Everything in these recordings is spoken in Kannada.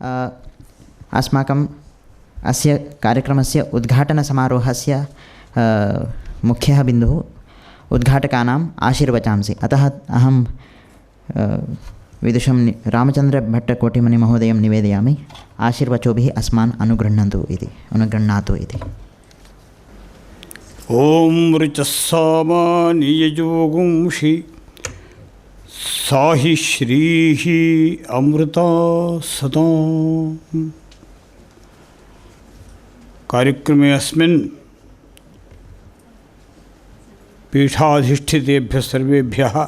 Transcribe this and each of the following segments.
अ, अस्माकम् अस्य कार्यक्रमस्य उद्घाटनसमारोहस्य अ, मुख्यः बिन्दुः उद्घाटकानाम् आशीर्वचांसि अतः अहं अ, विदुषं नि रामचन्द्रभट्टकोटिमणिमहोदयं निवेदयामि आशीर्वचोभिः अस्मान् अनुगृह्णन्तु इति अनुगृह्णातु इति ॐ ऋचस्सामानियजोगुंषि सा श्री श्रीः अमृता सदा। कार्यक्रमे अस्मिन् पीठाधिष्ठितेभ्यः सर्वेभ्यः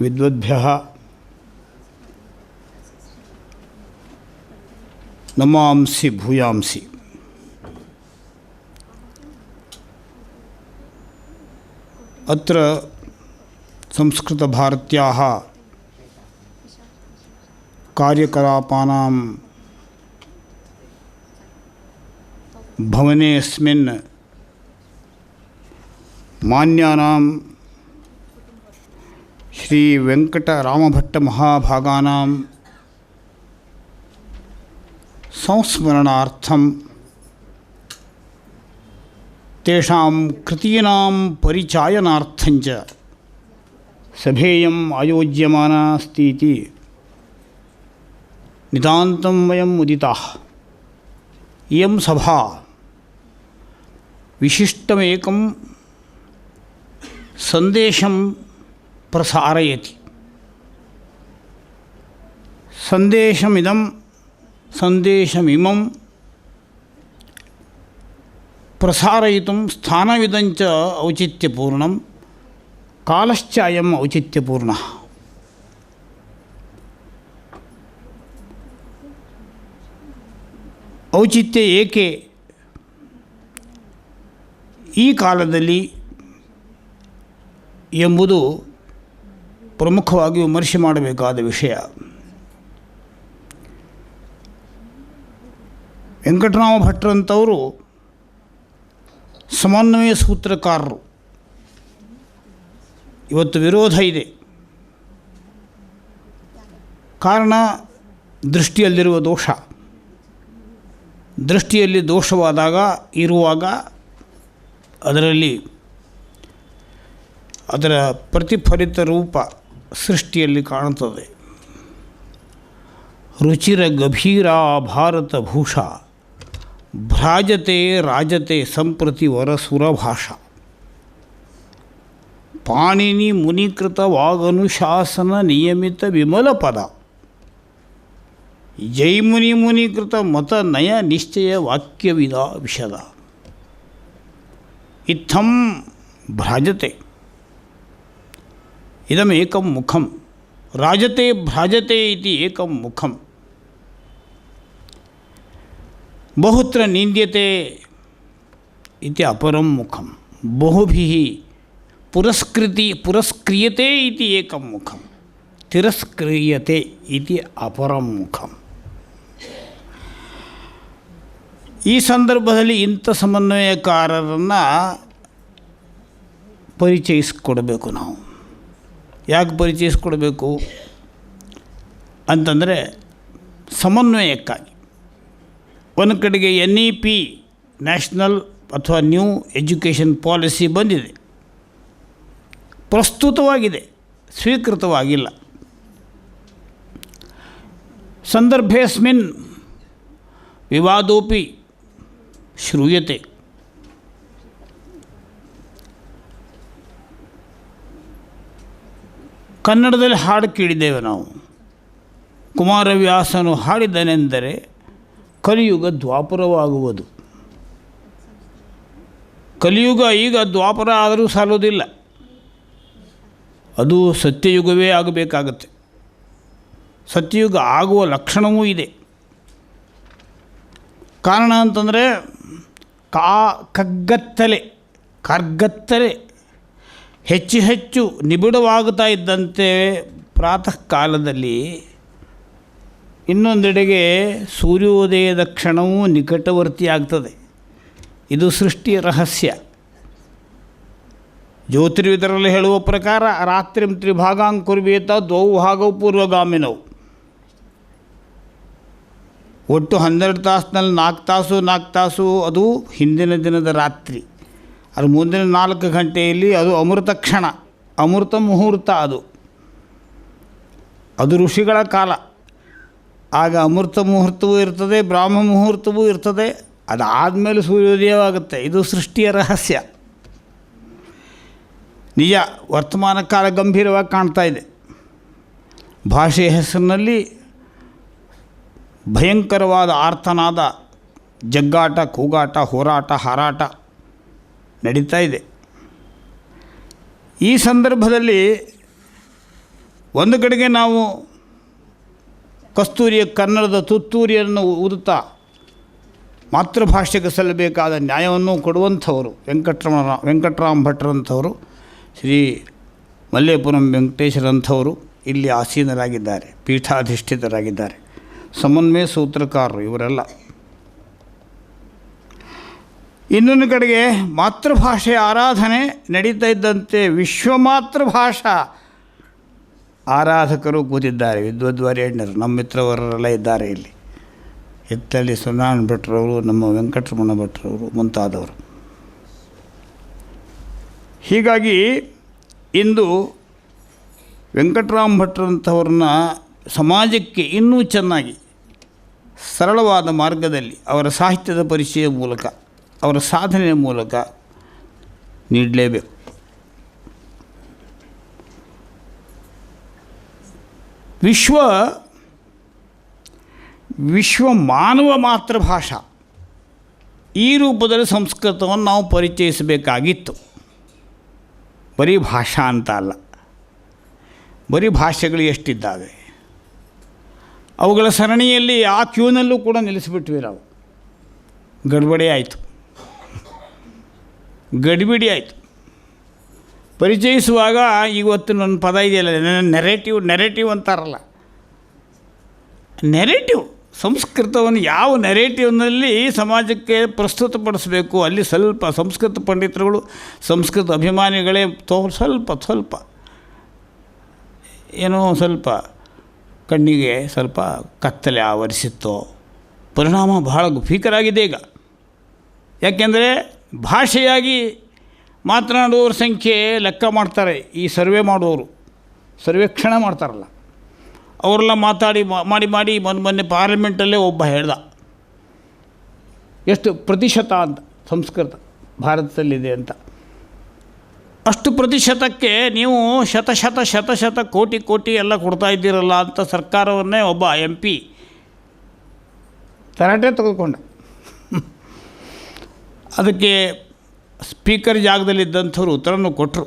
विद्वद्भ्यः। नमांसि भूयांसि। अत्र संस्कृतभारत्याः भवने अस्मिन् मान्यानां श्रीवेङ्कटरामभट्टमहाभागानां संस्मरणार्थं तेषां कृतीनां परिचायनार्थञ्च सभेयम् आयोज्यमाना अस्ति इति नितान्तं वयम् सभा विशिष्टमेकं सन्देशं प्रसारयति। सन्देशमिदं सन्देशमिमं प्रसारयितुं स्थानमिदञ्च औचित्यपूर्णं ಕಾಲಶ್ಚಾಯಂ ಔಚಿತ್ಯಪೂರ್ಣ. ಔಚಿತ್ಯ ಏಕೆ? ಈ ಕಾಲದಲ್ಲಿ ಎಂಬುದು ಪ್ರಮುಖವಾಗಿ ವಿಮರ್ಶೆ ಮಾಡಬೇಕಾದ ವಿಷಯ. ವೆಂಕಟರಾಮ ಭಟ್ರಂಥವರು ಸಮನ್ವಯ ಸೂತ್ರಕಾರರು. ಇವತ್ತು ವಿರೋಧ ಇದೆ. ಕಾರಣ ದೃಷ್ಟಿಯಲ್ಲಿರುವ ದೋಷ. ದೃಷ್ಟಿಯಲ್ಲಿ ದೋಷವಾದಾಗ ಇರುವಾಗ ಅದರಲ್ಲಿ ಅದರ ಪ್ರತಿಫಲಿತ ರೂಪ ಸೃಷ್ಟಿಯಲ್ಲಿ ಕಾಣುತ್ತದೆ. ರುಚಿರ ಗಭೀರ ಭಾರತ ಭೂಷ ಭ್ರಾಜತೆ ರಾಜತೆ ಸಂಪ್ರತಿ ವರಸುರ ಭಾಷಾ ಪಾಣಿನಿ ಮುನಿಕೃತ ವಾಗನುಶಾಸನ ನಿಯಮಿತ ವಿಮಲ ಪದ. ಜೈಮುನಿ ಮುನಿಕೃತ ಮತ ನಯ ನಿಶ್ಚಯ ವಾಕ್ಯವಿದ ವಿಷದ. ಇತ್ತಂ ಭ್ರಾಜತೆ. ಇದಮೇಕಂ ಮುಖಂ. ರಾಜತೆ ಭ್ರಾಜತೆ ಇತಿ ಏಕಂ ಮುಖಂ. ಬಹುತ್ರ ನಿಂದ್ಯತೆ ಇತಿ ಅಪರಂ ಮುಖಂ. ಬಹುಭಿಃ ಪುರಸ್ಕೃತಿ ಪುರಸ್ಕ್ರಿಯತೆ ಇತಿ ಏಕಂ ಮುಖಂ. ತಿರಸ್ಕ್ರಿಯತೆ ಇತಿ ಅಪರಂ ಮುಖಂ. ಈ ಸಂದರ್ಭದಲ್ಲಿ ಇಂಥ ಸಮನ್ವಯಕಾರರನ್ನು ಪರಿಚಯಿಸ್ಕೊಡ್ಬೇಕು ನಾವು. ಯಾಕೆ ಪರಿಚಯಿಸ್ಕೊಡ್ಬೇಕು? ಅಂತಂದರೆ ಸಮನ್ವಯಕ್ಕಾಗಿ. ಒಂದು ಕಡೆಗೆ ಎನ್ ಇ ಪಿ, ನ್ಯಾಷನಲ್ ಅಥವಾ ನ್ಯೂ ಎಜುಕೇಷನ್ ಪಾಲಿಸಿ ಬಂದಿದೆ. ಪ್ರಸ್ತುತವಾಗಿದೆ, ಸ್ವೀಕೃತವಾಗಿಲ್ಲ. ಸಂದರ್ಭೇಸ್ಮಿನ್ ವಿವಾದೋಪಿ ಶ್ರೂಯತೆ. ಕನ್ನಡದಲ್ಲಿ ಹಾಡು ಕೇಳಿದ್ದೇವೆ ನಾವು. ಕುಮಾರವ್ಯಾಸನು ಹಾಡಿದನೆಂದರೆ ಕಲಿಯುಗ ದ್ವಾಪುರವಾಗುವುದು. ಕಲಿಯುಗ ಈಗ ದ್ವಾಪರ ಆದರೂ ಸಾಲೋದಿಲ್ಲ ಅದು ಸತ್ಯಯುಗವೇ ಆಗಬೇಕಾಗತ್ತೆ. ಸತ್ಯಯುಗ ಆಗುವ ಲಕ್ಷಣವೂ ಇದೆ. ಕಾರಣ ಅಂತಂದರೆ ಕಾ ಕಗ್ಗತ್ತಲೆ, ಕರ್ಗತ್ತಲೆ, ಹೆಚ್ಚು ಹೆಚ್ಚು ನಿಬಿಡವಾಗುತ್ತಾ ಇದ್ದಂತೆ ಪ್ರಾತಃ ಕಾಲದಲ್ಲಿ ಇನ್ನೊಂದೆಡೆಗೆ ಸೂರ್ಯೋದಯದ ಕ್ಷಣವೂ ನಿಕಟವರ್ತಿಯಾಗ್ತದೆ. ಇದು ಸೃಷ್ಟಿಯ ರಹಸ್ಯ. ಜ್ಯೋತಿರ್ವಿದರಲ್ಲಿ ಹೇಳುವ ಪ್ರಕಾರ ರಾತ್ರಿ ತ್ರಿಭಾಗಾಂಕುರ್ವೇತ ದ್ವೌ ಭಾಗವು ಪೂರ್ವಗಾಮಿನವು ಒಟ್ಟು ಹನ್ನೆರಡು ತಾಸಿನಲ್ಲಿ ನಾಲ್ಕು ತಾಸು ನಾಲ್ಕು ತಾಸು, ಅದು ಹಿಂದಿನ ದಿನದ ರಾತ್ರಿ. ಅದು ಮುಂದಿನ ನಾಲ್ಕು ಗಂಟೆಯಲ್ಲಿ ಅದು ಅಮೃತ ಕ್ಷಣ, ಅಮೃತ ಮುಹೂರ್ತ ಅದು. ಅದು ಋಷಿಗಳ ಕಾಲ. ಆಗ ಅಮೃತ ಮುಹೂರ್ತವೂ ಇರ್ತದೆ, ಬ್ರಾಹ್ಮ ಮುಹೂರ್ತವೂ ಇರ್ತದೆ, ಅದಾದಮೇಲೆ ಸೂರ್ಯೋದಯವಾಗುತ್ತೆ. ಇದು ಸೃಷ್ಟಿಯ ರಹಸ್ಯ. ನಿಜ, ವರ್ತಮಾನ ಕಾಲ ಗಂಭೀರವಾಗಿ ಕಾಣ್ತಾ ಇದೆ. ಭಾಷೆಯ ಹೆಸರಿನಲ್ಲಿ ಭಯಂಕರವಾದ ಆರ್ತನಾದ ಜಗ್ಗಾಟ, ಕೂಗಾಟ, ಹೋರಾಟ, ಹಾರಾಟ ನಡೀತಾ ಇದೆ. ಈ ಸಂದರ್ಭದಲ್ಲಿ ಒಂದು ಕಡೆಗೆ ನಾವು ಕಸ್ತೂರಿಯ ಕನ್ನಡದ ತುತ್ತೂರಿಯನ್ನು ಊದುತ್ತಾ ಮಾತೃಭಾಷೆಗೆ ಸಲ್ಲಬೇಕಾದ ನ್ಯಾಯವನ್ನು ಕೊಡುವಂಥವರು ವೆಂಕಟರಮಣ, ವೆಂಕಟರಾಮ್ ಭಟ್ರಂಥವರು ಶ್ರೀ ಮಲ್ಲೇಪುರಂ ವೆಂಕಟೇಶ್ವರಂಥವರು ಇಲ್ಲಿ ಆಸೀನರಾಗಿದ್ದಾರೆ, ಪೀಠಾಧಿಷ್ಠಿತರಾಗಿದ್ದಾರೆ. ಸಮನ್ವಯ ಸೂತ್ರಕಾರರು ಇವರೆಲ್ಲ. ಇನ್ನೊಂದು ಕಡೆಗೆ ಮಾತೃಭಾಷೆಯ ಆರಾಧನೆ ನಡೀತಾ ಇದ್ದಂತೆ ವಿಶ್ವ ಮಾತೃಭಾಷಾ. ಆರಾಧಕರು ಕೂತಿದ್ದಾರೆ ವಿದ್ವದ್ವರೇಣ್ಯರು ನಮ್ಮ ಮಿತ್ರವರೆಲ್ಲ ಇದ್ದಾರೆ ಇಲ್ಲಿ. ಎತ್ತಲ್ಲಿ ಸುನಾರಾಯಣ ಭಟ್ರವರು, ನಮ್ಮ ವೆಂಕಟರಮಣ ಭಟ್ರವರು ಮುಂತಾದವರು. ಹೀಗಾಗಿ ಇಂದು ವೆಂಕಟರಾಮ್ ಭಟ್ರಂಥವ್ರನ್ನ ಸಮಾಜಕ್ಕೆ ಇನ್ನೂ ಚೆನ್ನಾಗಿ ಸರಳವಾದ ಮಾರ್ಗದಲ್ಲಿ ಅವರ ಸಾಹಿತ್ಯದ ಪರಿಚಯ ಮೂಲಕ, ಅವರ ಸಾಧನೆಯ ಮೂಲಕ ನೀಡಲೇಬೇಕು. ವಿಶ್ವ ವಿಶ್ವ ಮಾನವ ಮಾತೃಭಾಷಾ ಈ ರೂಪದಲ್ಲಿ ಸಂಸ್ಕೃತವನ್ನು ನಾವು ಪರಿಚಯಿಸಬೇಕಾಗಿತ್ತು. ಬರೀ ಭಾಷಾ ಅಂತ ಅಲ್ಲ. ಬರೀ ಭಾಷೆಗಳು ಎಷ್ಟಿದ್ದಾವೆ? ಅವುಗಳ ಸರಣಿಯಲ್ಲಿ ಆ ಕ್ಯೂನಲ್ಲೂ ಕೂಡ ನಿಲ್ಲಿಸಿಬಿಟ್ವಿ ನಾವು. ಗಡ್ಬಡಿ ಆಯಿತು. ಗಡಿಬಿಡಿ ಆಯಿತು. ಪರಿಚಯಿಸುವಾಗ ಇವತ್ತು ನನ್ನ ಪದ ಇದೆಯಲ್ಲ ನೆರೆಟಿವ್ ನೆರೆಟಿವ್ ಅಂತಾರಲ್ಲ. ನೆರೆಟಿವ್. ಸಂಸ್ಕೃತವನ್ನು ಯಾವ ನೆರೇಟಿವ್ನಲ್ಲಿ ಸಮಾಜಕ್ಕೆ ಪ್ರಸ್ತುತಪಡಿಸಬೇಕು? ಅಲ್ಲಿ ಸ್ವಲ್ಪ ಸಂಸ್ಕೃತ ಪಂಡಿತರುಗಳು, ಸಂಸ್ಕೃತ ಅಭಿಮಾನಿಗಳೇ ತೋ, ಸ್ವಲ್ಪ ಸ್ವಲ್ಪ. ಏನೋ ಸ್ವಲ್ಪ ಕಣ್ಣಿಗೆ ಸ್ವಲ್ಪ ಕತ್ತಲೆ ಆವರಿಸಿತ್ತು. ಪರಿಣಾಮ ಬಹಳ ಭೀಕರಾಗಿದೆ ಈಗ. ಯಾಕೆಂದರೆ ಭಾಷೆಯಾಗಿ ಮಾತನಾಡುವವ್ರ ಸಂಖ್ಯೆ ಲೆಕ್ಕ ಮಾಡ್ತಾರೆ. ಈ ಸರ್ವೆ ಮಾಡುವವರು, ಸರ್ವೇಕ್ಷಣೆ ಮಾಡ್ತಾರಲ್ಲ. ಅವರೆಲ್ಲ ಮಾತಾಡಿ ಮಾಡಿ ಮಾಡಿ ಮೊನ್ನೆ ಮೊನ್ನೆ ಪಾರ್ಲಿಮೆಂಟಲ್ಲೇ ಒಬ್ಬ ಹೇಳ್ದ. ಎಷ್ಟು ಪ್ರತಿಶತ ಅಂತ ಸಂಸ್ಕೃತ ಭಾರತದಲ್ಲಿದೆ ಅಂತ. ಅಷ್ಟು ಪ್ರತಿಶತಕ್ಕೆ ನೀವು ಶತಶತ ಶತ ಶತ ಶತ ಕೋಟಿ ಕೋಟಿ ಎಲ್ಲ ಕೊಡ್ತಾ ಇದ್ದೀರಲ್ಲ ಅಂತ ಸರ್ಕಾರವನ್ನೇ ಒಬ್ಬ ಎಂ ಪಿ ತರಾಟೆ ತೆಗೆದುಕೊಂಡ. ಅದಕ್ಕೆ ಸ್ಪೀಕರ್ ಜಾಗದಲ್ಲಿದ್ದಂಥವ್ರು ಉತ್ತರನೂ ಕೊಟ್ಟರು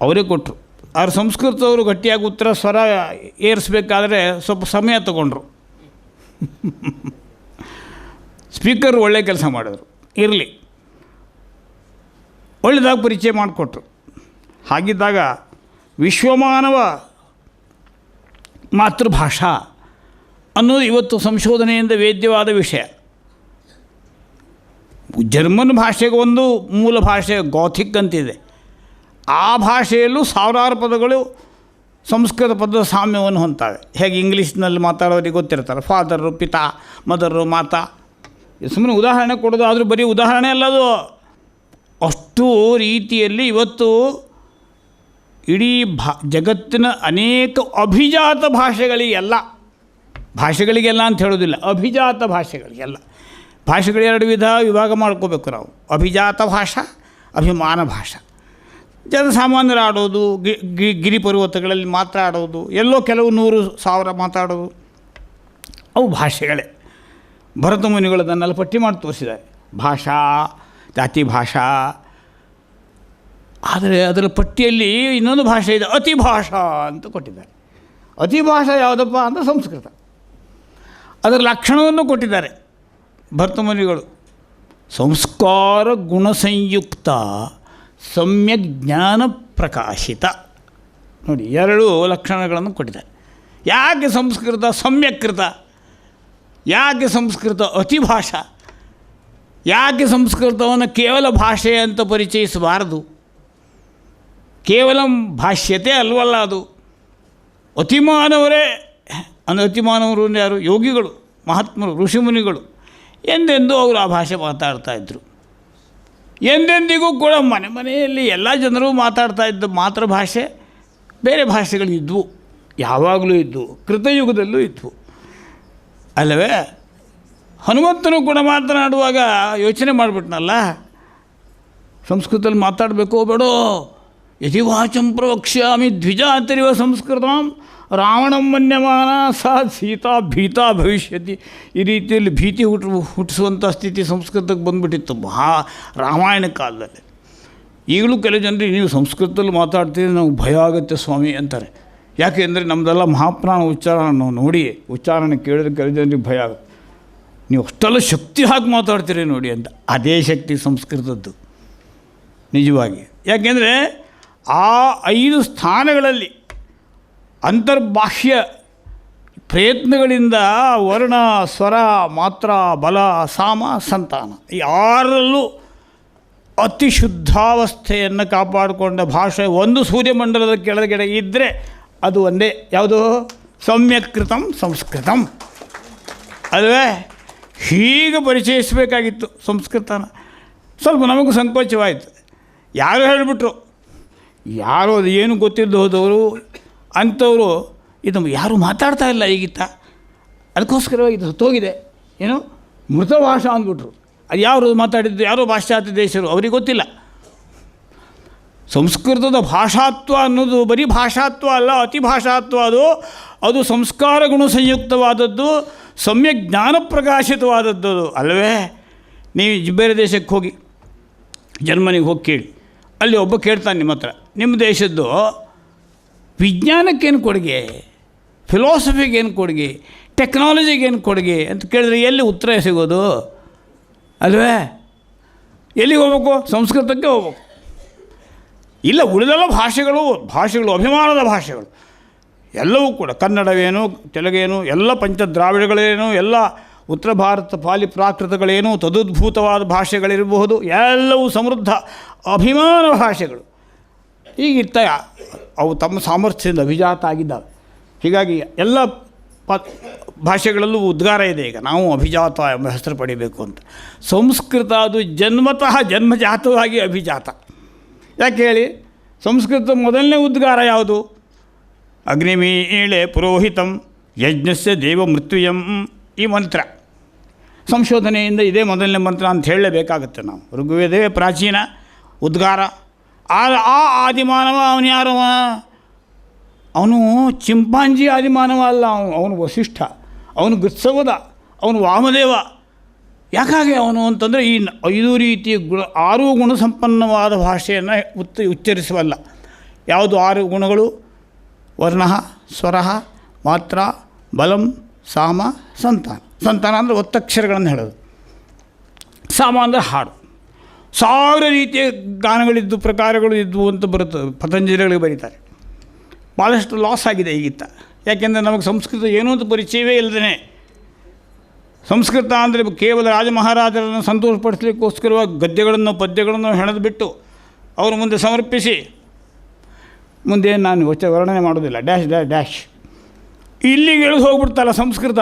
ಅವರೇ ಕೊಟ್ಟರು ಅವ್ರ ಸಂಸ್ಕೃತದವರು ಗಟ್ಟಿಯಾಗಿ ಉತ್ತರ ಸ್ವರ ಏರಿಸ್ಬೇಕಾದ್ರೆ ಸ್ವಲ್ಪ ಸಮಯ ತಗೊಂಡ್ರು. ಸ್ಪೀಕರ್ ಒಳ್ಳೆ ಕೆಲಸ ಮಾಡಿದ್ರು. ಇರಲಿ. ಒಳ್ಳೆದಾಗಿ ಪರಿಚಯ ಮಾಡಿಕೊಟ್ರು. ಹಾಗಿದ್ದಾಗ ವಿಶ್ವಮಾನವ ಮಾತೃಭಾಷಾ ಅನ್ನೋದು ಇವತ್ತು ಸಂಶೋಧನೆಯಿಂದ ವೇದ್ಯವಾದ ವಿಷಯ. ಜರ್ಮನ್ ಭಾಷೆಗೆ ಒಂದು ಮೂಲ ಭಾಷೆ ಗೋಥಿಕ್ ಅಂತಿದೆ. ಆ ಭಾಷೆಯಲ್ಲೂ ಸಾವಿರಾರು ಪದಗಳು ಸಂಸ್ಕೃತ ಪದದ ಸಾಮ್ಯವನ್ನು ಹೊಂತಾವೆ ಹೇಗೆ ಇಂಗ್ಲೀಷ್ನಲ್ಲಿ ಮಾತಾಡೋರಿಗೆ ಗೊತ್ತಿರ್ತಾರೆ. ಫಾದರು, ಪಿತಾ, ಮದರು, ಮಾತಾ. ಸುಮ್ಮನೆ ಉದಾಹರಣೆ ಕೊಡೋದು, ಆದರೂ ಬರೀ ಉದಾಹರಣೆ ಅಲ್ಲ ಅದು. ಅಷ್ಟು ರೀತಿಯಲ್ಲಿ ಇವತ್ತು ಇಡೀ ಭಾ, ಜಗತ್ತಿನ ಅನೇಕ ಅಭಿಜಾತ ಭಾಷೆಗಳಿಗೆಲ್ಲ ಭಾಷೆಗಳಿಗೆಲ್ಲ ಅಂತ ಹೇಳೋದಿಲ್ಲ ಅಭಿಜಾತ ಭಾಷೆಗಳಿಗೆಲ್ಲ. ಭಾಷೆಗಳು ಎರಡು ವಿಧ ವಿಭಾಗ ಮಾಡ್ಕೋಬೇಕು ನಾವು. ಅಭಿಜಾತ ಭಾಷಾ, ಅಭಿಮಾನ ಭಾಷಾ. ಜನಸಾಮಾನ್ಯರು ಆಡೋದು, ಗಿ- ಗಿರಿ ಪರ್ವತಗಳಲ್ಲಿ ಮಾತಾಡೋದು ಎಲ್ಲೋ ಕೆಲವು ನೂರು ಸಾವಿರ ಮಾತಾಡೋದು ಅವು ಭಾಷೆಗಳೇ. ಭರತ ಮುನಿಗಳು ಅದನ್ನೆಲ್ಲ ಪಟ್ಟಿ ಮಾಡಿ ತೋರಿಸಿದ್ದಾರೆ. ಭಾಷಾ, ಜಾತಿ ಭಾಷಾ. ಆದರೆ ಅದರ ಪಟ್ಟಿಯಲ್ಲಿ ಇನ್ನೊಂದು ಭಾಷೆ ಇದೆ ಅತಿ ಭಾಷಾ ಅಂತ ಕೊಟ್ಟಿದ್ದಾರೆ. ಅತಿ ಭಾಷಾ ಯಾವುದಪ್ಪ ಅಂದರೆ ಸಂಸ್ಕೃತ. ಅದರ ಲಕ್ಷಣವನ್ನು ಕೊಟ್ಟಿದ್ದಾರೆ ಭರ್ತಮುನಿಗಳು ಸಂಸ್ಕಾರ ಗುಣಸಂಯುಕ್ತ ಸಮ್ಯಕ್ ಜ್ಞಾನ ಪ್ರಕಾಶಿತ. ನೋಡಿ, ಎರಡು ಲಕ್ಷಣಗಳನ್ನು ಕೊಟ್ಟಿದ್ದಾರೆ. ಯಾಕೆ ಸಂಸ್ಕೃತ ಸಮ್ಯಕೃತ? ಯಾಕೆ ಸಂಸ್ಕೃತ ಅತಿ ಭಾಷಾ ಯಾಕೆ ಸಂಸ್ಕೃತವನ್ನು ಕೇವಲ ಭಾಷೆ ಅಂತ ಪರಿಚಯಿಸಬಾರದು? ಕೇವಲ ಭಾಷ್ಯತೆ ಅಲ್ವಲ್ಲ ಅದು. ಅತಿಮಾನವರೇ, ಅಂದರೆ ಅತಿಮಾನವರು ಯಾರು? ಯೋಗಿಗಳು, ಮಹಾತ್ಮರು ಋಷಿಮುನಿಗಳು ಎಂದೆಂದು ಅವರು ಆ ಭಾಷೆ ಮಾತಾಡ್ತಾ ಇದ್ದರು ಎಂದೆಂದಿಗೂ ಕೂಡ ಮನೆ ಮನೆಯಲ್ಲಿ ಎಲ್ಲ ಜನರು ಮಾತಾಡ್ತಾ ಇದ್ದ ಮಾತೃಭಾಷೆ ಬೇರೆ ಭಾಷೆಗಳಿದ್ವು ಯಾವಾಗಲೂ ಇದ್ವು. ಕೃತಯುಗದಲ್ಲೂ ಇದ್ವು. ಅಲ್ಲವೇ? ಹನುಮಂತನು ಕೂಡ ಮಾತನಾಡುವಾಗ ಯೋಚನೆ ಮಾಡಿಬಿಟ್ನಲ್ಲ? ಸಂಸ್ಕೃತದಲ್ಲಿ ಮಾತಾಡಬೇಕು ಬೇಡೋ. ಯತಿವಾಚಂ ಪ್ರವಕ್ಷ್ಯಾಮಿ ದ್ವಿಜಾತರಿವ ಸಂಸ್ಕೃತಂ. ರಾವಣಂ ಮನ್ಯಮಾನ ಸಹ ಸೀತಾ ಭೀತಾ ಭವಿಷ್ಯತಿ. ಈ ರೀತಿಯಲ್ಲಿ ಭೀತಿ ಹುಟ್ಟು ಹುಟ್ಟಿಸುವಂಥ ಸ್ಥಿತಿ ಸಂಸ್ಕೃತಕ್ಕೆ ಬಂದುಬಿಟ್ಟಿತ್ತು. ಮಹಾ ರಾಮಾಯಣ ಕಾಲದಲ್ಲಿ. ಈಗಲೂ ಕೆಲವು ಜನರಿಗೆ ನೀವು ಸಂಸ್ಕೃತದಲ್ಲಿ ಮಾತಾಡ್ತೀರಿ ನಮಗೆ ಭಯ ಆಗುತ್ತೆ ಸ್ವಾಮಿ ಅಂತಾರೆ. ಯಾಕೆ ಅಂದರೆ ನಮ್ಮದೆಲ್ಲ ಮಹಾಪ್ರಾಣ ಉಚ್ಚಾರಣ ನೋಡಿ, ಉಚ್ಚಾರಣೆ ಕೇಳಿದ್ರೆ ಕೆಲವು ಜನರಿಗೆ ಭಯ ಆಗುತ್ತೆ. ನೀವು ಅಷ್ಟೆಲ್ಲ ಶಕ್ತಿ ಹಾಕಿ ಮಾತಾಡ್ತೀರಿ ನೋಡಿ ಅಂತ. ಅದೇ ಶಕ್ತಿ ಸಂಸ್ಕೃತದ್ದು. ನಿಜವಾಗಿ. ಯಾಕೆಂದರೆ ಆ ಐದು ಸ್ಥಾನಗಳಲ್ಲಿ ಅಂತರ್ಬಾಹ್ಯ ಪ್ರಯತ್ನಗಳಿಂದ ವರ್ಣ, ಸ್ವರ, ಮಾತ್ರ, ಬಲ, ಸಾಮ, ಸಂತಾನ. ಯಾರಲ್ಲೂ ಅತಿ ಶುದ್ಧಾವಸ್ಥೆಯನ್ನು ಕಾಪಾಡಿಕೊಂಡ ಭಾಷೆ ಒಂದು ಸೂರ್ಯಮಂಡಲದ ಕೆಳಗಡೆ ಇದ್ದರೆ ಅದು ಒಂದೇ. ಯಾವುದು? ಸಮ್ಯಕೃತಂ ಸಂಸ್ಕೃತಂ. ಅಲ್ವೇ? ಹೀಗೆ ಪರಿಚಯಿಸಬೇಕಾಗಿತ್ತು ಸಂಸ್ಕೃತನ. ಸ್ವಲ್ಪ ನಮಗೂ ಸಂಕೋಚವಾಯಿತು. ಯಾರು ಹೇಳಿಬಿಟ್ರು? ಯಾರು ಅದು ಏನು ಗೊತ್ತಿದ್ದು ಹೋದವರು ಅಂಥವರು ಇದು ಯಾರು ಮಾತಾಡ್ತಾ ಇಲ್ಲ ಈಗಿತ್ತ. ಅದಕ್ಕೋಸ್ಕರ ಇದು ಸತ್ತೋಗಿದೆ. ಏನು? ಮೃತ ಭಾಷಾ ಅಂದ್ಬಿಟ್ರು. ಅದು ಯಾರು ಮಾತಾಡಿದ್ದು? ಯಾರೋ ಪಾಶ್ಚಾತ್ಯ ದೇಶರು? ಅವ್ರಿಗೆ ಗೊತ್ತಿಲ್ಲ. ಸಂಸ್ಕೃತದ ಭಾಷಾತ್ವ ಅನ್ನೋದು ಬರೀ ಭಾಷಾತ್ವ ಅಲ್ಲ ಅತಿ ಭಾಷಾತ್ವ ಅದು. ಅದು ಸಂಸ್ಕಾರ ಗುಣ ಸಂಯುಕ್ತವಾದದ್ದು, ಸಮ್ಯಕ್ ಜ್ಞಾನ ಪ್ರಕಾಶಿತವಾದದ್ದು ಅದು. ಅಲ್ಲವೇ ನೀವು ಬೇರೆ ದೇಶಕ್ಕೆ ಹೋಗಿ, ಜರ್ಮನಿಗೆ ಹೋಗಿ ಕೇಳಿ. ಅಲ್ಲಿ ಒಬ್ಬ ಕೇಳ್ತಾನೆ ನಿಮ್ಮ ಹತ್ರ. ನಿಮ್ಮ ದೇಶದ್ದು ವಿಜ್ಞಾನಕ್ಕೇನು ಕೊಡುಗೆ? ಫಿಲಾಸಫಿಗೇನು ಕೊಡುಗೆ? ಟೆಕ್ನಾಲಜಿಗೇನು ಕೊಡುಗೆ? ಅಂತ ಕೇಳಿದ್ರೆ ಎಲ್ಲಿ ಉತ್ತರ ಸಿಗೋದು? ಅಲ್ವೇ? ಎಲ್ಲಿಗೆ ಹೋಗ್ಬೇಕು? ಸಂಸ್ಕೃತಕ್ಕೆ ಹೋಗ್ಬೇಕು. ಇಲ್ಲ, ಉಳಿದೆಲ್ಲ ಭಾಷೆಗಳು ಭಾಷೆಗಳು, ಅಭಿಮಾನದ ಭಾಷೆಗಳು. ಎಲ್ಲವೂ ಕೂಡ, ಕನ್ನಡವೇನು, ತೆಲುಗೇನು, ಎಲ್ಲ ಪಂಚದ್ರಾವಿಡಗಳೇನು, ಎಲ್ಲ ಉತ್ತರ ಭಾರತ ಪಾಲಿ ಪ್ರಾಕೃತಗಳೇನು, ತದುದ್ಭೂತವಾದ ಭಾಷೆಗಳಿರಬಹುದು, ಎಲ್ಲವೂ ಸಮೃದ್ಧ ಅಭಿಮಾನ ಭಾಷೆಗಳು. ಈಗಿರ್ತ ಅವು ತಮ್ಮ ಸಾಮರ್ಥ್ಯದಿಂದ ಅಭಿಜಾತ ಆಗಿದ್ದಾವೆ ಹೀಗಾಗಿ ಎಲ್ಲ ಪ ಭಾಷೆಗಳಲ್ಲೂ ಉದ್ಗಾರ ಇದೆ ಈಗ. ನಾವು ಅಭಿಜಾತ ಎಂಬ ಹೆಸರು ಪಡಿಬೇಕು ಅಂತ. ಸಂಸ್ಕೃತ ಅದು ಜನ್ಮತಃ ಜನ್ಮಜಾತವಾಗಿ ಅಭಿಜಾತ. ಯಾಕೆ ಹೇಳಿ? ಸಂಸ್ಕೃತ ಮೊದಲನೇ ಉದ್ಗಾರ ಯಾವುದು? ಅಗ್ನಿಮೀಳೆ ಪುರೋಹಿತಂ ಯಜ್ಞಸ್ಯ ದೇವ ಮೃತ್ಯುಯಂ ಈ ಮಂತ್ರ. ಸಂಶೋಧನೆಯಿಂದ ಇದೇ ಮೊದಲನೇ ಮಂತ್ರ ಅಂತ ಹೇಳಲೇಬೇಕಾಗುತ್ತೆ ನಾವು. ಋಗ್ವೇದವೇ ಪ್ರಾಚೀನ ಉದ್ಗಾರ. ಆ ಆ ಆದಿಮಾನವ ಅವನು ಯಾರವ ಅವನು ಚಿಂಪಾಂಜಿ ಆದಿಮಾನವ ಅಲ್ಲ, ಅವನು ಅವನು ವಸಿಷ್ಠ, ಅವನು ಗುತ್ಸವದ, ಅವನು ವಾಮದೇವ. ಯಾಕಾಗಿ ಅವನು ಅಂತಂದರೆ ಈ ಐದು ರೀತಿಯ ಗುಣ, ಆರು ಗುಣಸಂಪನ್ನವಾದ ಭಾಷೆಯನ್ನು ಉತ್ತ, ಉಚ್ಚರಿಸುವಲ್ಲ. ಯಾವುದು ಆರು ಗುಣಗಳು? ವರ್ಣ ಸ್ವರ ಮಾತ್ರ, ಬಲಂ, ಸಾಮ, ಸಂತಾನ. ಸಂತಾನ ಅಂದರೆ ಒತ್ತಕ್ಷರಗಳನ್ನು ಹೇಳೋದು. ಸಾಮ ಅಂದರೆ ಹಾಡು. ಸಾವಿರ ರೀತಿಯ ಗಾನಗಳಿದ್ದು, ಪ್ರಕಾರಗಳು ಇದ್ದವು ಅಂತ ಬರುತ್ತೆ, ಪತಂಜಲಿಗಳಿಗೆ ಬರೀತಾರೆ. ಭಾಳಷ್ಟು ಲಾಸ್ ಆಗಿದೆ ಈಗಿತ್ತ. ಯಾಕೆಂದರೆ ನಮಗೆ ಸಂಸ್ಕೃತ ಏನೂ ಅಂತ ಪರಿಚಯವೇ ಇಲ್ಲದೇ ಸಂಸ್ಕೃತ ಅಂದರೆ ಕೇವಲ ರಾಜ ಮಹಾರಾಜರನ್ನು ಸಂತೋಷಪಡಿಸಲಿಕ್ಕೋಸ್ಕರವಾಗಿ ಗದ್ಯಗಳನ್ನು, ಪದ್ಯಗಳನ್ನು ಹೆಣೆದು ಬಿಟ್ಟು ಅವರ ಮುಂದೆ ಸಮರ್ಪಿಸಿ. ಮುಂದೆ ನಾನು ವಚ ವರ್ಣನೆ ಮಾಡೋದಿಲ್ಲ ಡ್ಯಾಶ್ ಡ್ಯಾಶ್ ಡ್ಯಾಶ್. ಇಲ್ಲಿಗೆ ಇಳಿದು ಹೋಗ್ಬಿಡ್ತಲ್ಲ ಸಂಸ್ಕೃತ.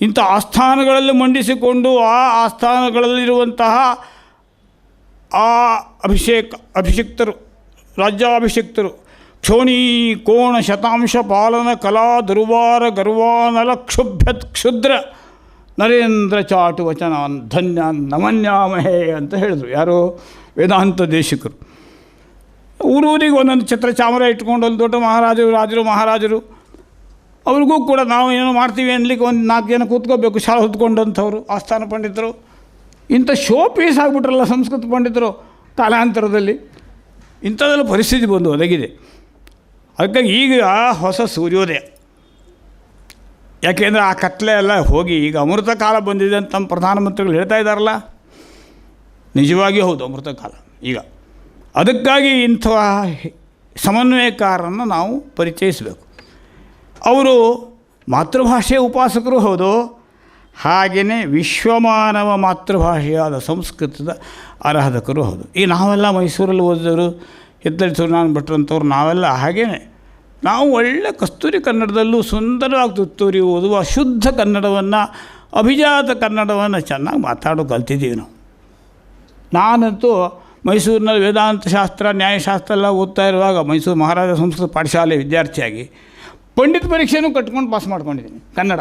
ಇಂಥ ಆಸ್ಥಾನಗಳಲ್ಲಿ ಮಂಡಿಸಿಕೊಂಡು ಆ ಆಸ್ಥಾನಗಳಲ್ಲಿರುವಂತಹ ಆ ಅಭಿಷೇಕ, ಅಭಿಷಿಕ್ತರು, ರಾಜ್ಯಾಭಿಷಿಕ್ತರು, ಕ್ಷೋಣಿ ಕೋಣ ಶತಾಂಶ ಪಾಲನ ಕಲಾ ದುರ್ವಾರ ಗರ್ವಾನಲ ಕ್ಷುಭ್ಯತ್ ಕ್ಷುದ್ರ ನರೇಂದ್ರ ಚಾಟು ವಚನ ಧನ್ಯ ನಮನ್ಯಾಮಹೇ ಅಂತ ಹೇಳಿದರು. ಯಾರು? ವೇದಾಂತ ದೇಶಿಕರು. ಊರೂರಿಗೆ ಒಂದೊಂದು ಛತ್ರ ಚಾಮರ ಇಟ್ಕೊಂಡು ಒಂದು ದೊಡ್ಡ ಮಹಾರಾಜರು, ರಾಜರು, ಮಹಾರಾಜರು ಅವ್ರಿಗೂ ಕೂಡ ನಾವು ಏನು ಮಾಡ್ತೀವಿ ಅನ್ಲಿಕ್ಕೆ ಒಂದು ನಾಲ್ಕು ಜನ ಕೂತ್ಕೋಬೇಕು. ಶಾಲೆ ಹೊತ್ಕೊಂಡಂಥವ್ರು, ಆಸ್ಥಾನ ಪಂಡಿತರು. ಇಂಥ ಶೋ ಪೀಸ್ ಆಗಿಬಿಟ್ರಲ್ಲ ಸಂಸ್ಕೃತ ಪಂಡಿತರು ಕಾಲಾಂತರದಲ್ಲಿ. ಇಂಥದ್ದೆಲ್ಲ ಪರಿಸ್ಥಿತಿ ಬಂದು ಒದಗಿದೆ. ಅದಕ್ಕಾಗಿ ಈಗ ಹೊಸ ಸೂರ್ಯೋದಯ. ಯಾಕೆಂದರೆ ಆ ಕತ್ಲೆ ಎಲ್ಲ ಹೋಗಿ ಈಗ ಅಮೃತ ಕಾಲ ಬಂದಿದೆ ಅಂತ ನಮ್ಮ ಪ್ರಧಾನಮಂತ್ರಿಗಳು ಹೇಳ್ತಾ ಇದ್ದಾರಲ್ಲ? ನಿಜವಾಗಿಯೂ ಹೌದು, ಅಮೃತ ಕಾಲ. ಈಗ ಅದಕ್ಕಾಗಿ ಇಂಥ ಸಮನ್ವಯಕಾರರನ್ನು ನಾವು ಪರಿಚಯಿಸಬೇಕು. ಅವರು ಮಾತೃಭಾಷೆ ಉಪಾಸಕರು ಹೌದು. ಹಾಗೆಯೇ ವಿಶ್ವಮಾನವ ಮಾತೃಭಾಷೆಯಾದ ಸಂಸ್ಕೃತದ ಆರಾಧಕರು ಹೌದು. ಈ ನಾವೆಲ್ಲ ಮೈಸೂರಲ್ಲಿ ಓದಿದವರು ಎತ್ತಡಿ ಸುರ್ನಾನ್ ಭಟ್ರಂಥವ್ರು ನಾವೆಲ್ಲ ಹಾಗೇ ನಾವು ಒಳ್ಳೆ ಕಸ್ತೂರಿ ಕನ್ನಡದಲ್ಲೂ ಸುಂದರವಾಗಿ ತುತ್ತೂರಿ ಓದುವ ಶುದ್ಧ ಕನ್ನಡವನ್ನು, ಅಭಿಜಾತ ಕನ್ನಡವನ್ನು ಚೆನ್ನಾಗಿ ಮಾತಾಡೋ ಕಲ್ತಿದ್ದೀವಿ ನಾವು. ನಾನಂತೂ ಮೈಸೂರಿನಲ್ಲಿ ವೇದಾಂತ ಶಾಸ್ತ್ರ ನ್ಯಾಯಶಾಸ್ತ್ರ ಎಲ್ಲ ಓದ್ತಾ ಇರುವಾಗ ಮೈಸೂರು ಮಹಾರಾಜ ಸಂಸ್ಕೃತ ಪಾಠಶಾಲೆ ವಿದ್ಯಾರ್ಥಿಯಾಗಿ ಪಂಡಿತ ಪರೀಕ್ಷೆನೂ ಕಟ್ಕೊಂಡು ಪಾಸ್ ಮಾಡ್ಕೊಂಡಿದ್ದೀನಿ, ಕನ್ನಡ.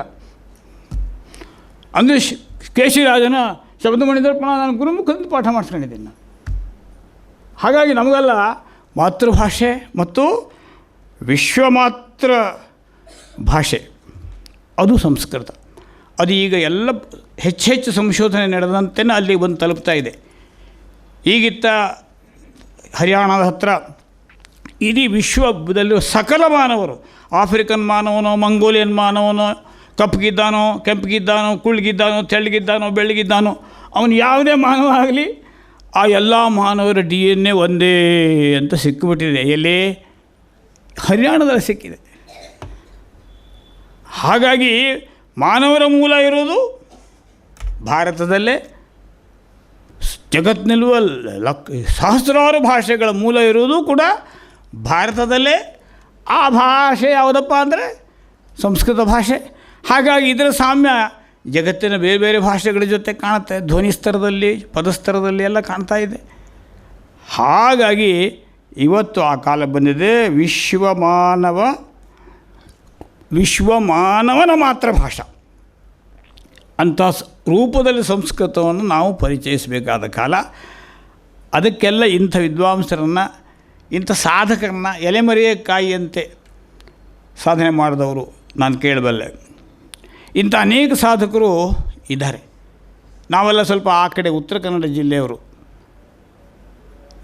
ಅಂದರೆ ಶ್ ಕೇಶಿರಾಜನ ಶಬ್ದ ದರ್ಪಣ ನಾನು ಗುರುಮುಖದಿಂದ ಪಾಠ ಮಾಡಿಸ್ಕೊಂಡಿದ್ದೀನಿ ನಾನು. ಹಾಗಾಗಿ ನಮಗೆಲ್ಲ ಮಾತೃಭಾಷೆ ಮತ್ತು ವಿಶ್ವಮಾತ್ರ ಭಾಷೆ. ಅದು ಸಂಸ್ಕೃತ. ಅದು ಈಗ ಎಲ್ಲ ಹೆಚ್ಚು ಹೆಚ್ಚು ಸಂಶೋಧನೆ ನಡೆದಂತೆಯೇ ಅಲ್ಲಿಗೆ ಬಂದು ತಲುಪ್ತಾ ಇದೆ. ಈಗಿತ್ತ ಹರಿಯಾಣದ ಹತ್ರ ಇಡೀ ವಿಶ್ವದಲ್ಲಿ ಸಕಲ ಮಾನವರು, ಆಫ್ರಿಕನ್ ಮಾನವನೋ, ಮಂಗೋಲಿಯನ್ ಮಾನವನೋ ಕಪ್ಪಗಿದ್ದಾನೋ ಕೆಂಪಗಿದ್ದಾನೋ, ಕುಳ್ಗಿದ್ದಾನೋ, ತೆಳ್ಳಗಿದ್ದಾನೋ, ಬೆಳ್ಳಗಿದ್ದಾನೋ, ಅವನು ಯಾವುದೇ ಮಾನವ ಆಗಲಿ, ಆ ಎಲ್ಲ ಮಾನವರ ಡಿ ಎನ್ ಎ ಒಂದೇ ಅಂತ ಸಿಕ್ಕಿಬಿಟ್ಟಿದೆ ಎಲ್ಲಿ? ಹರಿಯಾಣದಲ್ಲಿ ಸಿಕ್ಕಿದೆ. ಹಾಗಾಗಿ ಮಾನವರ ಮೂಲ ಇರೋದು ಭಾರತದಲ್ಲೇ ಜಗತ್ತಿನಲ್ಲೂ ಲಕ್, ಸಹಸ್ರಾರು ಭಾಷೆಗಳ ಮೂಲ ಇರುವುದು ಕೂಡ ಭಾರತದಲ್ಲೇ ಆ ಭಾಷೆ ಯಾವುದಪ್ಪ ಅಂದರೆ ಸಂಸ್ಕೃತ ಭಾಷೆ. ಹಾಗಾಗಿ ಇದರ ಸಾಮ್ಯ ಜಗತ್ತಿನ ಬೇರೆ ಬೇರೆ ಭಾಷೆಗಳ ಜೊತೆ ಕಾಣುತ್ತೆ. ಧ್ವನಿ ಸ್ತರದಲ್ಲಿ ಪದಸ್ತರದಲ್ಲಿ ಎಲ್ಲ ಕಾಣ್ತಾ ಇದೆ. ಹಾಗಾಗಿ ಇವತ್ತು ಆ ಕಾಲ ಬಂದಿದೆ ವಿಶ್ವಮಾನವ, ವಿಶ್ವಮಾನವನ ಮಾತ್ರ ಭಾಷಾ. ಅಂಥ ರೂಪದಲ್ಲಿ ಸಂಸ್ಕೃತವನ್ನು ನಾವು ಪರಿಚಯಿಸಬೇಕಾದ ಕಾಲ. ಅದಕ್ಕೆಲ್ಲ ಇಂಥ ವಿದ್ವಾಂಸರನ್ನು ಇಂಥ ಸಾಧಕರನ್ನ ಎಲೆಮರೆಯ ಕಾಯಿಯಂತೆ ಸಾಧನೆ ಮಾಡಿದವರು ನಾನು ಕೇಳಬಲ್ಲೆ. ಇಂಥ ಅನೇಕ ಸಾಧಕರು ಇದ್ದಾರೆ. ನಾವೆಲ್ಲ ಸ್ವಲ್ಪ ಆ ಕಡೆ ಉತ್ತರ ಕನ್ನಡ ಜಿಲ್ಲೆಯವರು.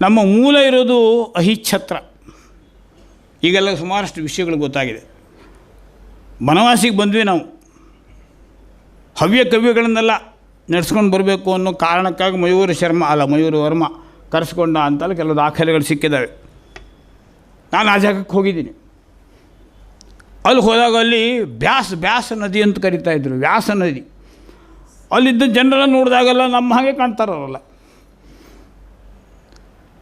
ನಮ್ಮ ಮೂಲ ಇರೋದು ಅಹಿಚ್ಛತ್ರ. ಈಗೆಲ್ಲ ಸುಮಾರಷ್ಟು ವಿಷಯಗಳು ಗೊತ್ತಾಗಿದೆ. ಬನವಾಸಿಗೆ ಬಂದ್ವಿ ನಾವು. ಹವ್ಯ ಕವ್ಯಗಳನ್ನೆಲ್ಲ ನಡೆಸ್ಕೊಂಡು ಬರಬೇಕು ಅನ್ನೋ ಕಾರಣಕ್ಕಾಗಿ ಮಯೂರ ಶರ್ಮ, ಅಲ್ಲ ಮಯೂರ ವರ್ಮ ಕರೆಸ್ಕೊಂಡ ಅಂತಲ್ಲ ಕೆಲವು ದಾಖಲೆಗಳು ಸಿಕ್ಕಿದ್ದಾವೆ. ನಾನು ಆ ಜಾಗಕ್ಕೆ ಹೋಗಿದ್ದೀನಿ. ಅಲ್ಲಿ ಹೋದಾಗ ಅಲ್ಲಿ ಬ್ಯಾಸ್, ಬ್ಯಾಸ ನದಿ ಅಂತ ಕರಿತಾ ಇದ್ರು, ವ್ಯಾಸ ನದಿ. ಅಲ್ಲಿದ್ದ ಜನರೆಲ್ಲ ನೋಡಿದಾಗೆಲ್ಲ ನಮ್ಮ ಹಾಗೆ ಕಾಣ್ತಾರಲ್ಲ.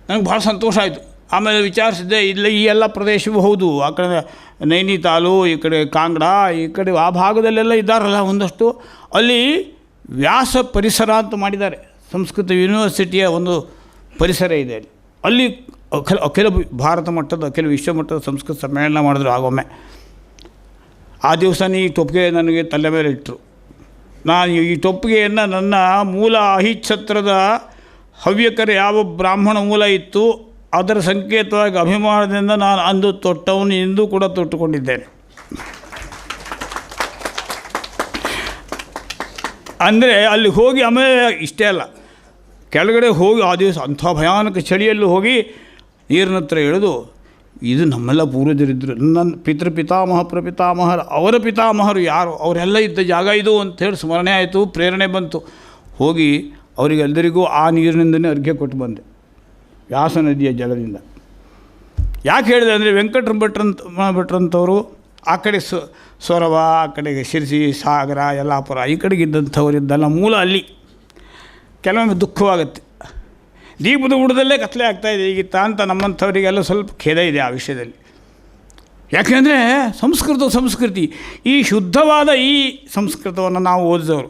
ನನಗೆ ಭಾಳ ಸಂತೋಷ ಆಯಿತು. ಆಮೇಲೆ ವಿಚಾರಿಸಿದ್ದೆ, ಇಲ್ಲ ಈ ಎಲ್ಲ ಪ್ರದೇಶವೂ ಹೌದು. ಆ ಕಡೆ ನೈನಿತಾಲು ಈ ಕಡೆ ಕಾಂಗ್ಡಾ, ಈ ಕಡೆ ಆ ಭಾಗದಲ್ಲೆಲ್ಲ ಇದ್ದಾರಲ್ಲ ಒಂದಷ್ಟು. ಅಲ್ಲಿ ವ್ಯಾಸ ಪರಿಸರ ಅಂತ ಮಾಡಿದ್ದಾರೆ. ಸಂಸ್ಕೃತ ಯೂನಿವರ್ಸಿಟಿಯ ಒಂದು ಪರಿಸರ ಇದೆ ಅಲ್ಲಿ ಅಖಿಲ ಅಖಿಲ ಭಾರತ ಮಟ್ಟದ ಅಖಿಲ ವಿಶ್ವ ಮಟ್ಟದ ಸಂಸ್ಕೃತ ಸಮ್ಮೇಳನ ಮಾಡಿದ್ರು ಆಗೊಮ್ಮೆ. ಆ ದಿವಸನೇ ಈ ಟೊಪ್ಪಿಗೆ ನನಗೆ ತಲೆ ಮೇಲೆ ಇಟ್ಟರು ನಾನು ಈ ತೊಪ್ಪಿಗೆಯನ್ನು ನನ್ನ ಮೂಲ ಅಹಿಚ್ಛತ್ರದ ಹವ್ಯಕರ ಯಾವ ಬ್ರಾಹ್ಮಣ ಮೂಲ ಇತ್ತು, ಅದರ ಸಂಕೇತವಾಗಿ ಅಭಿಮಾನದಿಂದ ನಾನು ಅಂದು ತೊಟ್ಟವನು ಇಂದು ಕೂಡ ತೊಟ್ಟುಕೊಂಡಿದ್ದೇನೆ. ಅಂದರೆ ಅಲ್ಲಿ ಹೋಗಿ ಆಮೇಲೆ ಇಷ್ಟೇ ಅಲ್ಲ. ಕೆಳಗಡೆ ಹೋಗಿ ಆ ದಿವಸ ಅಂಥ ಭಯಾನಕ ಚಳಿಯಲ್ಲಿ ಹೋಗಿ ನೀರಿನ ಹತ್ರ ಇಳಿದು ಇದು ನಮ್ಮೆಲ್ಲ ಪೂರ್ವಜರಿದ್ದರು ನನ್ನ ಪಿತೃ ಪಿತಾಮಹ, ಪ್ರಪಿತಾಮಹರು, ಅವರ ಪಿತಾಮಹರು ಯಾರು? ಅವರೆಲ್ಲ ಇದ್ದ ಜಾಗ ಇದು ಅಂತೇಳಿ ಸ್ಮರಣೆ ಆಯಿತು, ಪ್ರೇರಣೆ ಬಂತು. ಹೋಗಿ ಅವರಿಗೆಲ್ಲರಿಗೂ ಆ ನೀರಿನಿಂದನೇ ಅರ್ಘ್ಯ ಕೊಟ್ಟು ಬಂದೆ, ವ್ಯಾಸ ನದಿಯ ಜಲದಿಂದ. ಯಾಕೆ ಹೇಳಿದೆ ಅಂದರೆ ವೆಂಕಟರಮ ಭಟ್ರಂತ ಭಟ್ರಂಥವರು ಆ ಕಡೆ ಸ, ಸೊರವ, ಆ ಕಡೆಗೆ ಶಿರಸಿ, ಸಾಗರ, ಯಲ್ಲಾಪುರ, ಈ ಕಡೆಗಿದ್ದಂಥವರಿದ್ದಲ್ಲ ಮೂಲ ಅಲ್ಲಿ. ಕೆಲವೊಮ್ಮೆ ದುಃಖವಾಗುತ್ತೆ. ದೀಪದ ಊಟದಲ್ಲೇ ಕತ್ಲೆ ಆಗ್ತಾಯಿದೆ ಈಗಿತ್ತ ಅಂತ ನಮ್ಮಂಥವರಿಗೆಲ್ಲ ಸ್ವಲ್ಪ ಖೇದ ಇದೆ ಆ ವಿಷಯದಲ್ಲಿ. ಯಾಕೆಂದರೆ ಸಂಸ್ಕೃತ ಸಂಸ್ಕೃತಿ, ಈ ಶುದ್ಧವಾದ ಈ ಸಂಸ್ಕೃತವನ್ನು ನಾವು ಓದಿದವರು.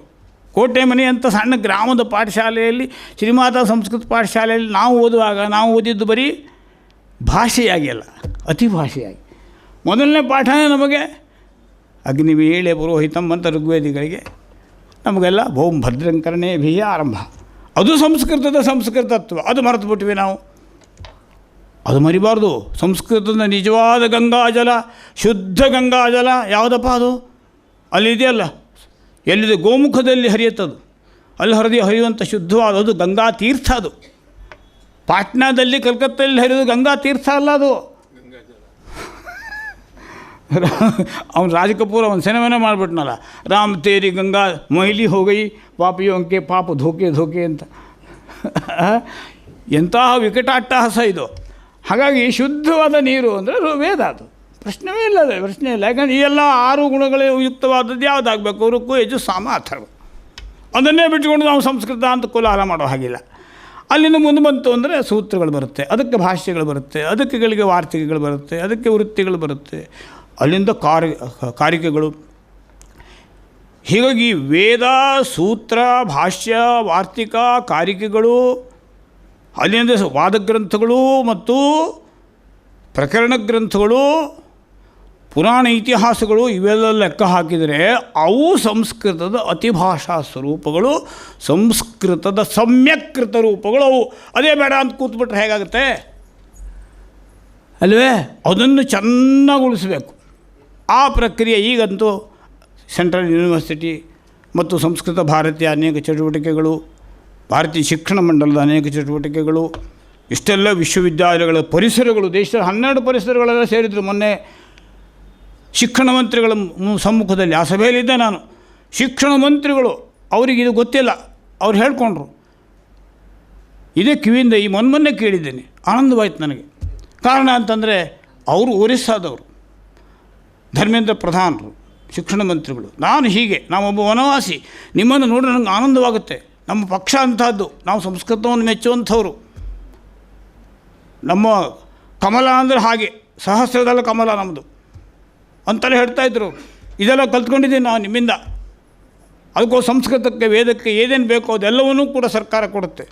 ಕೋಟೆ ಮನೆ ಅಂತ ಸಣ್ಣ ಗ್ರಾಮದ ಪಾಠಶಾಲೆಯಲ್ಲಿ, ಶ್ರೀಮಾತಾ ಸಂಸ್ಕೃತ ಪಾಠಶಾಲೆಯಲ್ಲಿ ನಾವು ಓದುವಾಗ, ನಾವು ಓದಿದ್ದು ಬರೀ ಭಾಷೆಯಾಗಿ ಅಲ್ಲ, ಅತಿ ಭಾಷೆಯಾಗಿ. ಮೊದಲನೇ ಪಾಠನೇ ನಮಗೆ ಅಗ್ನಿವೇಳೆ ಪುರೋಹಿತಂ ಅಂತ ಋಗ್ವೇದಿಗಳಿಗೆ, ನಮಗೆಲ್ಲ ಭೌಮ್ ಭದ್ರಂಕರಣೇ ಭೀಯ ಆರಂಭ ಅದು ಸಂಸ್ಕೃತದ ಸಂಸ್ಕೃತತ್ವ. ಅದು ಮರೆತು ಬಿಟ್ವಿ ನಾವು. ಅದು ಮರಿಬಾರ್ದು. ಸಂಸ್ಕೃತದ ನಿಜವಾದ ಗಂಗಾಜಲ, ಶುದ್ಧ ಗಂಗಾಜಲ, ಯಾವುದಪ್ಪ ಅದು? ಅಲ್ಲಿದೆಯಲ್ಲ ಎಲ್ಲಿದೆ? ಗೋಮುಖದಲ್ಲಿ ಹರಿಯುತ್ತದು. ಅಲ್ಲಿ ಹರಿದು, ಹರಿಯುವಂಥ ಶುದ್ಧವಾದ ಅದು ಗಂಗಾ ತೀರ್ಥ ಅದು. ಪಾಟ್ನಾದಲ್ಲಿ ಕಲ್ಕತ್ತಲ್ಲಿ ಹರಿಯೋದು ಗಂಗಾ ತೀರ್ಥ ಅಲ್ಲ ಅದು. ಅವನು ರಾಜ್ ಕಪೂರ್ ಅವನು ಸಿನಿಮಾನೇ ಮಾಡಿಬಿಟ್ನಲ್ಲ. ರಾಮ್ ತೇರಿ ಗಂಗಾ ಮಹಿಳಿ ಹೋಗೈ ಪಾಪಿಯೋಂಕೆ ಪಾಪ ಧೋಕೆ ಧೋಕೆ ಅಂತ. ಎಂತಹ ವಿಕಟಾಟ್ಟಹಾಸ ಇದು. ಹಾಗಾಗಿ ಶುದ್ಧವಾದ ನೀರು ಅಂದರೆ ವೇದ ಅದು. ಪ್ರಶ್ನೆವೇ ಇಲ್ಲ ಪ್ರಶ್ನೆ ಇಲ್ಲ. ಯಾಕಂದರೆ ಈ ಎಲ್ಲ ಆರು ಗುಣಗಳೇ ಯುಕ್ತವಾದದ್ದು ಯಾವುದಾಗಬೇಕು? ರುಕ್ಕು ಹೆಚ್ಚು ಸಾಮ, ಅಥರ್ವ. ಅದನ್ನೇ ಬಿಟ್ಟುಕೊಂಡು ನಾವು ಸಂಸ್ಕೃತ ಅಂತ ಕೋಲಾಹಲ ಮಾಡೋ ಹಾಗಿಲ್ಲ. ಅಲ್ಲಿಂದ ಮುಂದೆ ಬಂತು ಅಂದರೆ ಸೂತ್ರಗಳು ಬರುತ್ತೆ, ಅದಕ್ಕೆ ಭಾಷ್ಯಗಳು ಬರುತ್ತೆ ಅದಕ್ಕೆಗಳಿಗೆ ವಾರ್ತಿಕೆಗಳು ಬರುತ್ತೆ, ಅದಕ್ಕೆ ವೃತ್ತಿಗಳು ಬರುತ್ತೆ. ಅಲ್ಲಿಂದ ಕಾರ್ಯ ಕಾರಿಕೆಗಳು ಹೀಗಾಗಿ ವೇದ, ಸೂತ್ರ, ಭಾಷ್ಯ, ವಾರ್ತಿಕ ಕಾರಿಕೆಗಳು, ಅಲ್ಲಿಂದ ವಾದಗ್ರಂಥಗಳು ಮತ್ತು ಪ್ರಕರಣ ಗ್ರಂಥಗಳು, ಪುರಾಣ ಇತಿಹಾಸಗಳು ಇವೆಲ್ಲ ಲೆಕ್ಕ ಹಾಕಿದರೆ ಅವು ಸಂಸ್ಕೃತದ ಅತಿಭಾಷಾ ಸ್ವರೂಪಗಳು, ಸಂಸ್ಕೃತದ ಸಮ್ಯಕೃತ ರೂಪಗಳು ಅವು. ಅದೇ ಬೇಡ ಅಂತ ಕೂತ್ಬಿಟ್ರೆ ಹೇಗಾಗುತ್ತೆ? ಅಲ್ವೇ? ಅದನ್ನು ಚೆನ್ನಾಗಿ ಉಳಿಸ್ಬೇಕು. ಆ ಪ್ರಕ್ರಿಯೆ ಈಗಂತೂ ಸೆಂಟ್ರಲ್ ಯೂನಿವರ್ಸಿಟಿ ಮತ್ತು ಸಂಸ್ಕೃತ ಭಾರತೀಯ ಅನೇಕ ಚಟುವಟಿಕೆಗಳು, ಭಾರತೀಯ ಶಿಕ್ಷಣ ಮಂಡಲದ ಅನೇಕ ಚಟುವಟಿಕೆಗಳು, ಇಷ್ಟೆಲ್ಲ ವಿಶ್ವವಿದ್ಯಾಲಯಗಳ ಪರಿಸರಗಳು, ದೇಶದ ಹನ್ನೆರಡು ಪರಿಸರಗಳೆಲ್ಲ ಸೇರಿದ್ರು. ಮೊನ್ನೆ ಶಿಕ್ಷಣ ಮಂತ್ರಿಗಳ ಸಮ್ಮುಖದಲ್ಲಿ ಆ ಸಭೆಯಲ್ಲಿದ್ದೆ ನಾನು. ಶಿಕ್ಷಣ ಮಂತ್ರಿಗಳು, ಅವರಿಗೆ ಇದು ಗೊತ್ತಿಲ್ಲ. ಅವ್ರು ಹೇಳ್ಕೊಂಡ್ರು. ಇದೇ ಕಿವಿಯಿಂದ ಈ ಮೊನ್ನೆ ಕೇಳಿದ್ದೇನೆ. ಆನಂದವಾಯ್ತು ನನಗೆ. ಕಾರಣ ಅಂತಂದರೆ, ಅವರು ಒರಿಸ್ಸಾದವರು. ಧರ್ಮೇಂದ್ರ ಪ್ರಧಾನರು, ಶಿಕ್ಷಣ ಮಂತ್ರಿಗಳು. ನಾನು ಹೀಗೆ, ನಾವೊಬ್ಬ ವನವಾಸಿ. ನಿಮ್ಮನ್ನು ನೋಡಿದ್ರೆ ನನಗೆ ಆನಂದವಾಗುತ್ತೆ. ನಮ್ಮ ಪಕ್ಷ ಅಂಥದ್ದು, ನಾವು ಸಂಸ್ಕೃತವನ್ನು ಮೆಚ್ಚುವಂಥವ್ರು. ನಮ್ಮ ಕಮಲ ಅಂದರೆ ಹಾಗೆ, ಸಹಸ್ರದಲ್ಲ ಕಮಲ ನಮ್ಮದು ಅಂತಲೇ ಹೇಳ್ತಾ ಇದ್ರು ಇದೆಲ್ಲ ಕಲ್ತ್ಕೊಂಡಿದ್ದೀನಿ ನಾವು ನಿಮ್ಮಿಂದ. ಅದಕ್ಕೋ ಸಂಸ್ಕೃತಕ್ಕೆ, ವೇದಕ್ಕೆ ಏನೇನು ಬೇಕೋ ಅದೆಲ್ಲವನ್ನೂ ಕೂಡ ಸರ್ಕಾರ ಕೊಡುತ್ತೆ.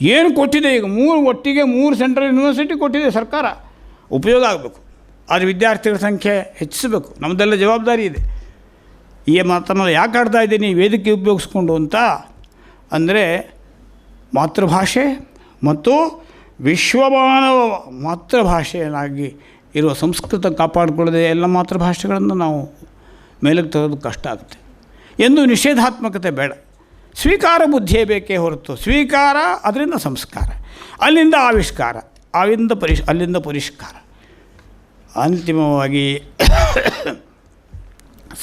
ಏನು ಕೊಟ್ಟಿದೆ ಈಗ? ಮೂರು ಒಟ್ಟಿಗೆ ಮೂರು ಸೆಂಟ್ರಲ್ ಯೂನಿವರ್ಸಿಟಿ ಕೊಟ್ಟಿದೆ ಸರ್ಕಾರ. ಉಪಯೋಗ ಆಗಬೇಕು. ಆದರೆ ವಿದ್ಯಾರ್ಥಿಗಳ ಸಂಖ್ಯೆ ಹೆಚ್ಚಿಸಬೇಕು. ನಮ್ಮದೆಲ್ಲ ಜವಾಬ್ದಾರಿ ಇದೆ. ಈ ಮಾತನ್ನು ಯಾಕೆ ಆಡ್ತಾ ಇದ್ದೀನಿ ವೇದಿಕೆ ಉಪಯೋಗಿಸ್ಕೊಂಡು ಅಂತ ಅಂದರೆ ಮಾತೃಭಾಷೆ ಮತ್ತು ವಿಶ್ವಮಾನವ ಮಾತೃಭಾಷೆಯನ್ನಾಗಿ ಇರುವ ಸಂಸ್ಕೃತ ಕಾಪಾಡಿಕೊಳ್ಳದೆ ಎಲ್ಲ ಮಾತೃಭಾಷೆಗಳನ್ನು ನಾವು ಮೇಲಕ್ಕೆ ತರೋದು ಕಷ್ಟ ಆಗುತ್ತೆ. ಎಂದು ನಿಷೇಧಾತ್ಮಕತೆ ಬೇಡ. ಸ್ವೀಕಾರ ಬುದ್ಧಿಯೇ ಬೇಕೇ ಹೊರತು ಸ್ವೀಕಾರ ಅದರಿಂದ ಸಂಸ್ಕಾರ. ಅಲ್ಲಿಂದ ಆವಿಷ್ಕಾರ, ಅಲ್ಲಿಂದ ಪರಿಷ್, ಅಲ್ಲಿಂದ ಪರಿಷ್ಕಾರ. ಅಂತಿಮವಾಗಿ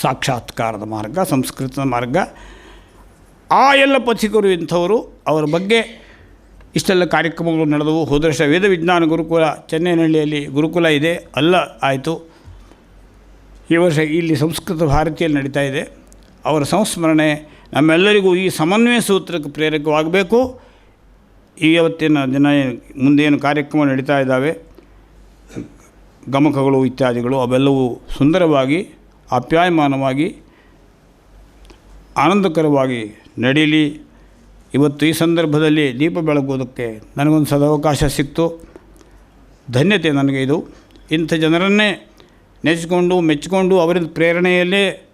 ಸಾಕ್ಷಾತ್ಕಾರದ ಮಾರ್ಗ ಸಂಸ್ಕೃತದ ಮಾರ್ಗ. ಆ ಎಲ್ಲ ಪಥಿಕರು ಇಂಥವರು, ಅವರ ಬಗ್ಗೆ ಇಷ್ಟೆಲ್ಲ ಕಾರ್ಯಕ್ರಮಗಳು ನಡೆದವು. ಹೋದ ವೇದ ವಿಜ್ಞಾನ ಗುರುಕುಲ, ಚೆನ್ನೈನಹಳ್ಳಿಯಲ್ಲಿ ಗುರುಕುಲ ಇದೆ. ಅಲ್ಲ, ಆಯಿತು. ಈ ವರ್ಷ ಇಲ್ಲಿ ಸಂಸ್ಕೃತ ಭಾರತಿಯಲ್ಲಿ ನಡೀತಾ ಇದೆ. ಅವರ ಸಂಸ್ಮರಣೆ ನಮ್ಮೆಲ್ಲರಿಗೂ ಈ ಸಮನ್ವಯ ಸೂತ್ರಕ್ಕೆ ಪ್ರೇರಕವಾಗಬೇಕು. ಇವತ್ತಿನ ದಿನ ಮುಂದೇನು ಕಾರ್ಯಕ್ರಮ ನಡೀತಾ ಇದ್ದಾವೆ ಗಮಕಗಳು ಇತ್ಯಾದಿಗಳು ಅವೆಲ್ಲವೂ ಸುಂದರವಾಗಿ, ಆಪ್ಯಾಯಮಾನವಾಗಿ, ಆನಂದಕರವಾಗಿ ನಡೀಲಿ ಇವತ್ತು ಈ ಸಂದರ್ಭದಲ್ಲಿ ದೀಪ ಬೆಳಗುವುದಕ್ಕೆ ನನಗೊಂದು ಸದವಕಾಶ ಸಿಕ್ತು. ಧನ್ಯತೆ ನನಗೆ ಇದು. ಇಂಥ ಜನರನ್ನೇ ನೆಚ್ಚಿಕೊಂಡು ಮೆಚ್ಚಿಕೊಂಡು ಅವರಿಂದ ಪ್ರೇರಣೆಯಲ್ಲೇ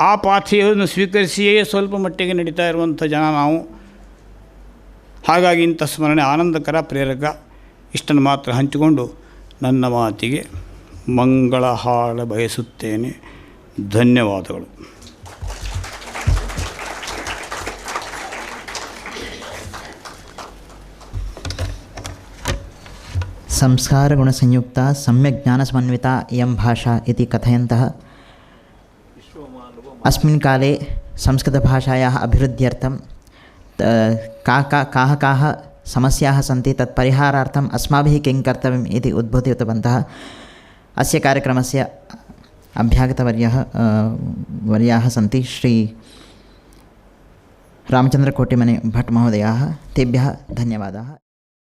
ಆ ಪಾಥೆಯನ್ನು ಸ್ವೀಕರಿಸಿಯೇ ಸ್ವಲ್ಪ ಮಟ್ಟಿಗೆ ನಡೀತಾ ಇರುವಂಥ ಜನ ನಾವು. ಹಾಗಾಗಿ ಇಂಥ ಸ್ಮರಣೆ ಆನಂದಕರ, ಪ್ರೇರಕ. ಇಷ್ಟನ್ನು ಮಾತ್ರ ಹಂಚಿಕೊಂಡು ನನ್ನ ಮಾತಿಗೆ ಮಂಗಳ ಹಾಳ ಬಯಸುತ್ತೇನೆ ಧನ್ಯವಾದಗಳು संस्कारगुणसंयुक्ता सम्यक् ज्ञानसमन्विता इयं भाषा इति कथयन्तः अस्मिन् काले संस्कृतभाषायाः अभिवृद्ध्यर्थं त- का का काः काः समस्याः सी तत्परहारा अस्माभिः किं कर्तव्यम् इति उद्बोधितवन्तः अस्य कार्यक्रमस्य अभ्यागतवर्यः वर्याः सन्ति श्री रामचन्द्रकोटिमने भट्ट महोदया तेभ्यः धन्यवादाः।